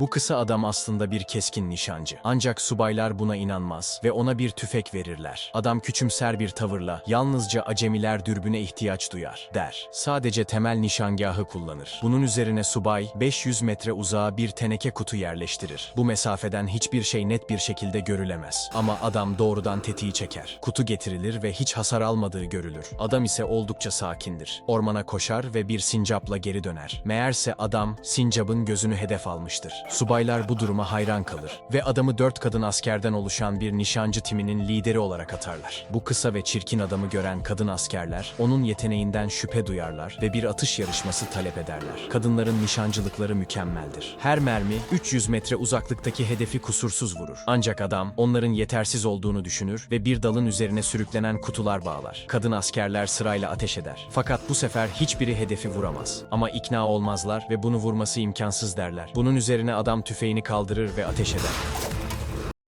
Bu kısa adam aslında bir keskin nişancı. Ancak subaylar buna inanmaz ve ona bir tüfek verirler. Adam küçümser bir tavırla yalnızca acemiler dürbüne ihtiyaç duyar der. Sadece temel nişangahı kullanır. Bunun üzerine subay 500 metre uzağa bir teneke kutu yerleştirir. Bu mesafeden hiçbir şey net bir şekilde görülemez. Ama adam doğrudan tetiği çeker. Kutu getirilir ve hiç hasar almadığı görülür. Adam ise oldukça sakindir. Ormana koşar ve bir sincapla geri döner. Meğerse adam sincapın gözünü hedef almıştır. Subaylar bu duruma hayran kalır ve adamı dört kadın askerden oluşan bir nişancı timinin lideri olarak atarlar. Bu kısa ve çirkin adamı gören kadın askerler onun yeteneğinden şüphe duyarlar ve bir atış yarışması talep ederler. Kadınların nişancılıkları mükemmeldir. Her mermi 300 metre uzaklıktaki hedefi kusursuz vurur. Ancak adam onların yetersiz olduğunu düşünür ve bir dalın üzerine sürüklenen kutular bağlar. Kadın askerler sırayla ateş eder. Fakat bu sefer hiçbiri hedefi vuramaz. Ama ikna olmazlar ve bunu vurması imkansız derler. Bunun üzerine adam tüfeğini kaldırır ve ateş eder.